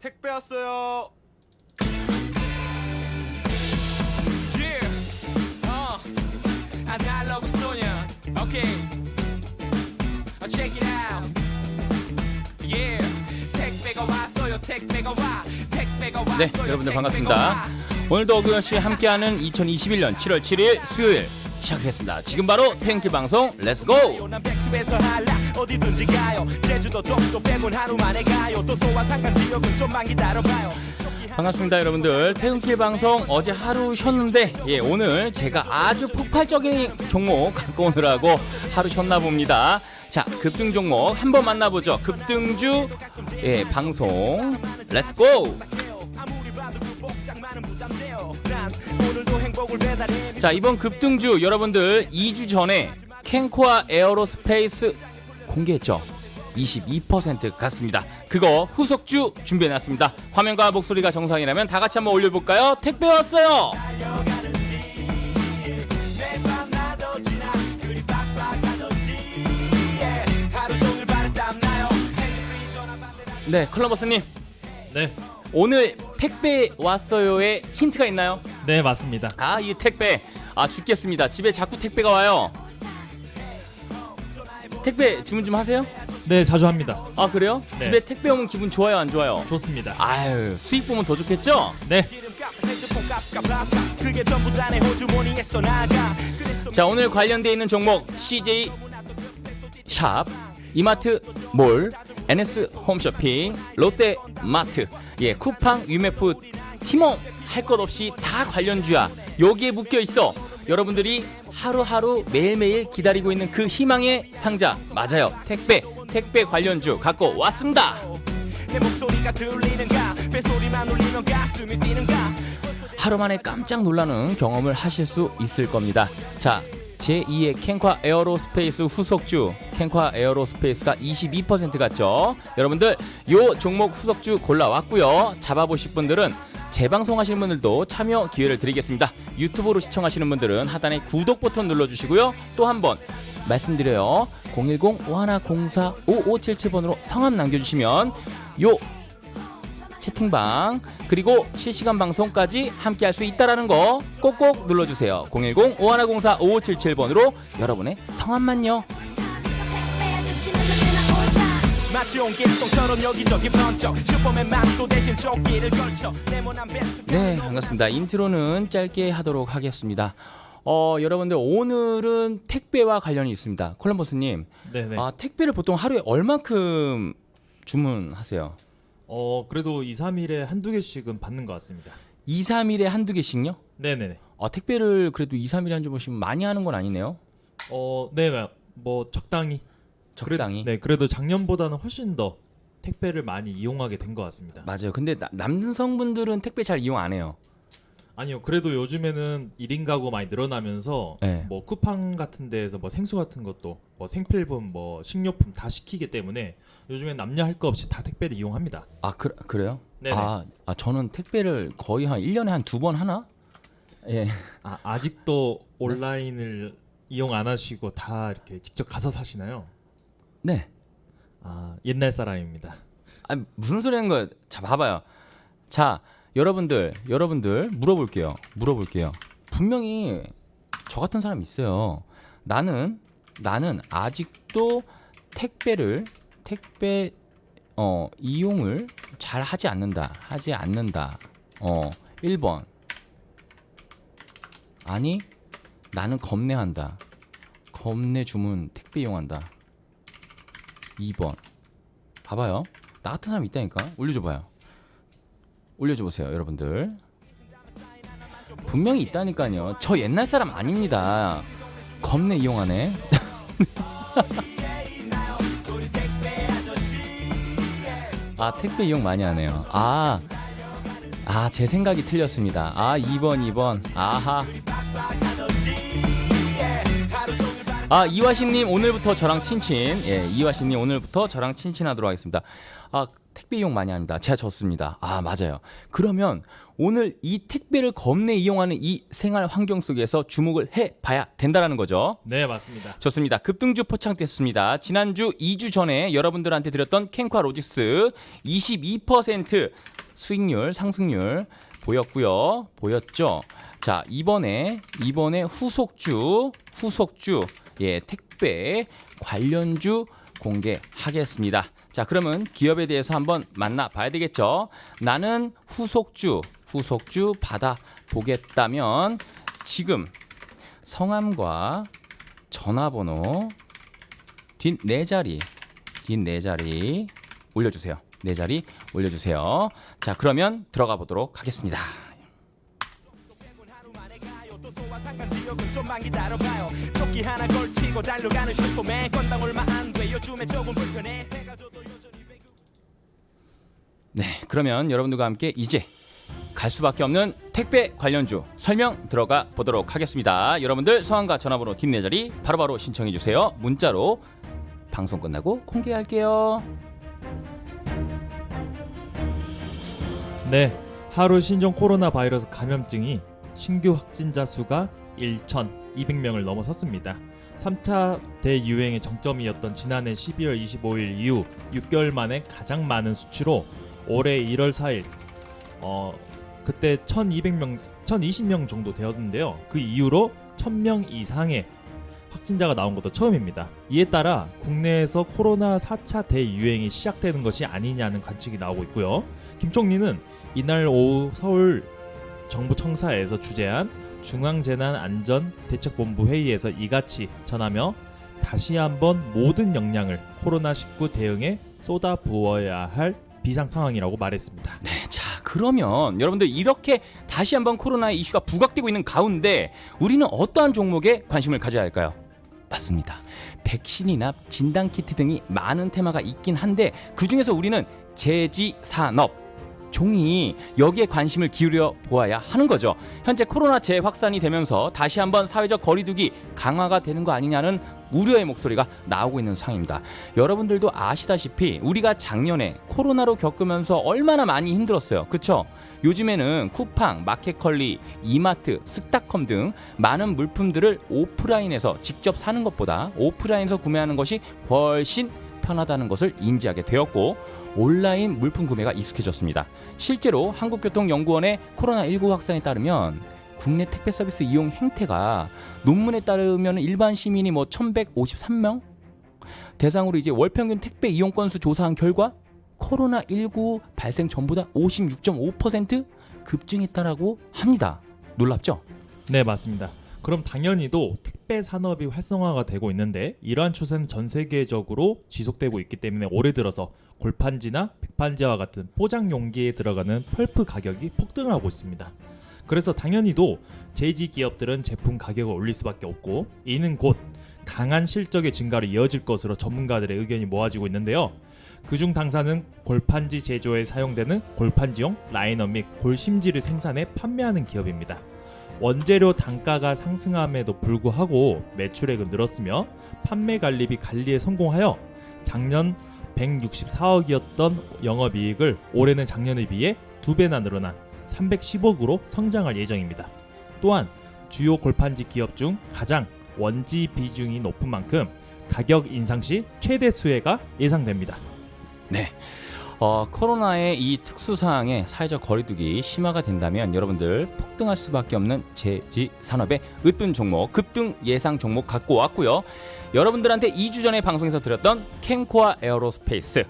택배 왔어요. Yeah. Uh, check it out. Yeah. 택배가 왔어요. 택배가 와. 택배가 왔어요. 네, 여러분들 반갑습니다. 와. 오늘도 어김없이 함께하는 2021년 7월 7일 수요일 시작하겠습니다. 지금 바로 태행길 방송 렛츠고! 난 백두에서 한라 어디든지 가요 제주도 독도 빼곤 하루 만에 가요 또 소화상관 지역은 좀만 기다려봐요 반갑습니다, 여러분들. 퇴근길 방송 어제 하루 쉬었는데 예, 오늘 제가 아주 폭발적인 종목 갖고 오느라고 하루 쉬었나 봅니다. 자, 급등 종목 한번 만나보죠. 급등주 예, 방송 렛츠고! 자 이번 급등주 여러분들 2주 전에 캔코아 에어로스페이스 공개했죠? 22% 갔습니다. 그거 후속주 준비해놨습니다. 화면과 목소리가 정상이라면 다 같이 한번 올려볼까요? 택배 왔어요! 네 컬러버스님. 네, 오늘 택배 왔어요에 힌트가 있나요? 네 맞습니다. 아 이 택배 아 죽겠습니다 집에 자꾸 택배가 와요 택배 주문 좀 하세요? 네 자주 합니다. 아 그래요? 네. 집에 택배 오면 기분 좋아요 안 좋아요? 좋습니다. 아유 수익 보면 더 좋겠죠? 네, 자 오늘 관련돼 있는 종목 CJ 샵, 이마트 몰, NS 홈쇼핑, 롯데 마트, 예 쿠팡, 유메프, 티몬 할 것 없이 다 관련주야. 여기에 묶여 있어. 여러분들이 하루하루 매일매일 기다리고 있는 그 희망의 상자 맞아요. 택배, 택배 관련주 갖고 왔습니다. 하루 만에 깜짝 놀라는 경험을 하실 수 있을 겁니다. 자, 제2의 캔ኳ 에어로스페이스 후속주 캔ኳ 에어로스페이스가 22% 갔죠. 여러분들 요 종목 후속주 골라왔고요. 잡아보실 분들은 재방송하시는 분들도 참여 기회를 드리겠습니다. 유튜브로 시청하시는 분들은 하단에 구독 버튼 눌러주시고요. 또 한 번 말씀드려요. 010-5104-5577번으로 성함 남겨주시면 요 채팅방 그리고 실시간 방송까지 함께 할 수 있다라는 거 꼭꼭 눌러주세요 010-5104-5577번으로 여러분의 성함만요 마치 온 길동처럼 여기저기 번쩍 슈퍼맨 망토 대신 조끼를 걸쳐 네모난 벨트 네 반갑습니다 인트로는 짧게 하도록 하겠습니다 어 여러분들 오늘은 택배와 관련이 있습니다 콜럼버스님 네, 네. 아 택배를 보통 하루에 얼만큼 주문하세요? 어 그래도 2, 3일에 한두 개씩은 받는 것 같습니다. 2, 3일에 한두 개씩요? 네, 네, 네. 아 택배를 그래도 2, 3일에 한 주문씩 많이 하는 건 아니네요 어, 네, 뭐 적당히. 적당히 그래, 네, 그래도 작년보다는 훨씬 더 택배를 많이 이용하게 된 것 같습니다. 맞아요 근데 나- 남성분들은 택배 잘 이용 안 해요 아니요, 그래도 요즘에는 1인 가구 많이 늘어나면서 네. 뭐 쿠팡 같은 데에서 뭐 생수 같은 것도 뭐 생필품, 뭐 식료품 다 시키기 때문에 요즘엔 남녀 할 거 없이 다 택배를 이용합니다. 아 그, 그래요? 네네. 아, 아 저는 택배를 거의 한 1년에 한 두 번 하나? 예. 아, 아직도 온라인을 이용 안 하시고 다 이렇게 직접 가서 사시나요? 네. 아, 옛날 사람입니다. 아 무슨 소리 하는 거야? 자 봐봐요. 자 여러분들 여러분들 물어볼게요. 물어볼게요. 분명히 저 같은 사람 있어요. 나는 나는 아직도 택배를 택배 어 이용을 잘 하지 않는다. 하지 않는다. 어 1번 아니 나는 겁내한다. 겁내 주문 택배 이용한다. 2번 봐봐요. 나 같은 사람 있다니까. 올려줘 봐요. 올려줘 보세요, 여러분들. 분명히 있다니까요. 저 옛날 사람 아닙니다. 겁내 이용하네. 아 택배 이용 많이 하네요. 아. 아, 제 생각이 틀렸습니다. 아, 2번, 2번. 아하. 아 이화신님 오늘부터 저랑 친친. 예, 이화신님 오늘부터 저랑 친친하도록 하겠습니다. 아 택배 이용 많이 합니다. 제가 졌습니다. 아 맞아요. 그러면 오늘 이 택배를 겁내 이용하는 이 생활 환경 속에서 주목을 해봐야 된다라는 거죠. 네 맞습니다. 좋습니다. 급등주 포착됐습니다. 지난주 2주 전에 여러분들한테 드렸던 캔과 로지스 22% 수익률 상승률 보였고요. 보였죠? 자, 이번에 이번에 후속주 후속주 예, 택배 관련주 공개하겠습니다. 자, 그러면 기업에 대해서 한번 만나 봐야 되겠죠? 나는 후속주 후속주 받아 보겠다면 지금 성함과 전화번호 뒷 네 자리 뒷 네 자리 올려주세요. 네 자리 올려주세요. 자 그러면 들어가 보도록 하겠습니다. 조끼 하나 걸치고 달려가는 슈퍼맨 건당 얼마 안 돼 요즘에 조금 불편해 해가 져도 여전히 배구 네 그러면 여러분들과 함께 이제 갈 수밖에 없는 택배 관련주 설명 들어가 보도록 하겠습니다. 여러분들 성함과 전화번호 뒷네 자리 바로바로 신청해 주세요. 문자로 방송 끝나고 공개할게요. 네, 하루 신종 코로나 바이러스 감염증이 신규 확진자 수가 1,200명을 넘어섰습니다. 3차 대유행의 정점이었던 지난해 12월 25일 이후 6개월 만에 가장 많은 수치로 올해 1월 4일 어 그때 1,200명 1,020명 정도 되었는데요. 그 이후로 1,000명 이상의 확진자가 나온 것도 처음입니다. 이에 따라 국내에서 코로나 4차 대유행이 시작되는 것이 아니냐는 관측이 나오고 있고요. 김 총리는 이날 오후 서울 정부 청사에서 주재한 중앙재난안전대책본부 회의에서 이같이 전하며 다시 한번 모든 역량을 코로나19 대응에 쏟아 부어야 할 비상 상황이라고 말했습니다. 네, 자 그러면 여러분들 이렇게 다시 한번 코로나의 이슈가 부각되고 있는 가운데 우리는 어떠한 종목에 관심을 가져야 할까요? 맞습니다. 백신이나 진단키트 등이 많은 테마가 있긴 한데 그 중에서 우리는 제지 산업 종이 여기에 관심을 기울여 보아야 하는 거죠. 현재 코로나 재확산이 되면서 다시 한번 사회적 거리두기 강화가 되는 거 아니냐는 우려의 목소리가 나오고 있는 상황입니다. 여러분들도 아시다시피 우리가 작년에 코로나로 겪으면서 얼마나 많이 힘들었어요. 그쵸? 요즘에는 쿠팡, 마켓컬리, 이마트, 스타컴 등 많은 물품들을 오프라인에서 직접 사는 것보다 오프라인에서 구매하는 것이 훨씬 편하다는 것을 인지하게 되었고 온라인 물품 구매가 익숙해졌습니다. 실제로 한국교통연구원의 코로나19 확산에 따르면 국내 택배 서비스 이용 행태가 논문에 따르면 일반 시민이 뭐 1153명 대상으로 이제 월 평균 택배 이용 건수 조사한 결과 코로나19 발생 전보다 56.5% 급증했다라고 합니다. 놀랍죠? 네, 맞습니다. 그럼 당연히도 택배 산업이 활성화가 되고 있는데 이러한 추세는 전 세계적으로 지속되고 있기 때문에 올해 들어서 골판지나 백판지와 같은 포장 용기에 들어가는 펄프 가격이 폭등을 하고 있습니다. 그래서 당연히도 제지 기업들은 제품 가격을 올릴 수밖에 없고 이는 곧 강한 실적의 증가로 이어질 것으로 전문가들의 의견이 모아지고 있는데요. 그중 당사는 골판지 제조에 사용되는 골판지용 라이너 및 골심지를 생산해 판매하는 기업입니다. 원재료 단가가 상승함에도 불구하고 매출액은 늘었으며 판매 관리비 관리에 성공하여 작년 164억이었던 영업이익을 올해는 작년에 비해 두 배나 늘어난 310억으로 성장할 예정입니다. 또한 주요 골판지 기업 중 가장 원지 비중이 높은 만큼 가격 인상 시 최대 수혜가 예상됩니다. 네. 어, 코로나의 이 특수 상황에 사회적 거리두기 심화가 된다면 여러분들 폭등할 수밖에 없는 제지 산업의 으뜸 종목, 급등 예상 종목 갖고 왔고요. 여러분들한테 2주 전에 방송에서 드렸던 캔코아 에어로스페이스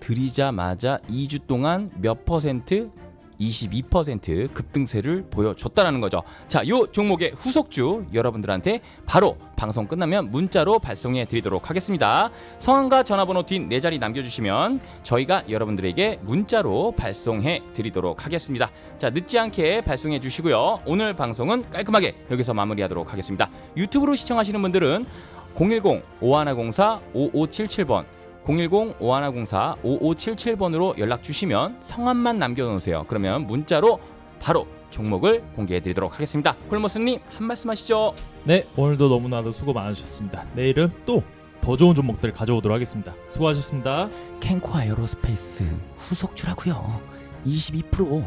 들이자마자 2주 동안 몇 퍼센트 22% 급등세를 보여줬다라는 거죠. 자, 요 종목의 후속주 여러분들한테 바로 방송 끝나면 문자로 발송해 드리도록 하겠습니다. 성함과 전화번호 뒷 네 자리 남겨주시면 저희가 여러분들에게 문자로 발송해 드리도록 하겠습니다. 자, 늦지 않게 발송해 주시고요. 오늘 방송은 깔끔하게 여기서 마무리하도록 하겠습니다. 유튜브로 시청하시는 분들은 010-5104-5577번 010-5104-5577번으로 연락 주시면 성함만 남겨놓으세요. 그러면 문자로 바로 종목을 공개해 드리도록 하겠습니다. 콜모스님 한 말씀 하시죠. 네, 오늘도 너무나도 수고 많으셨습니다. 내일은 또 더 좋은 종목들 가져오도록 하겠습니다. 수고하셨습니다. 캔코 에어로스페이스 후속주라고요. 22%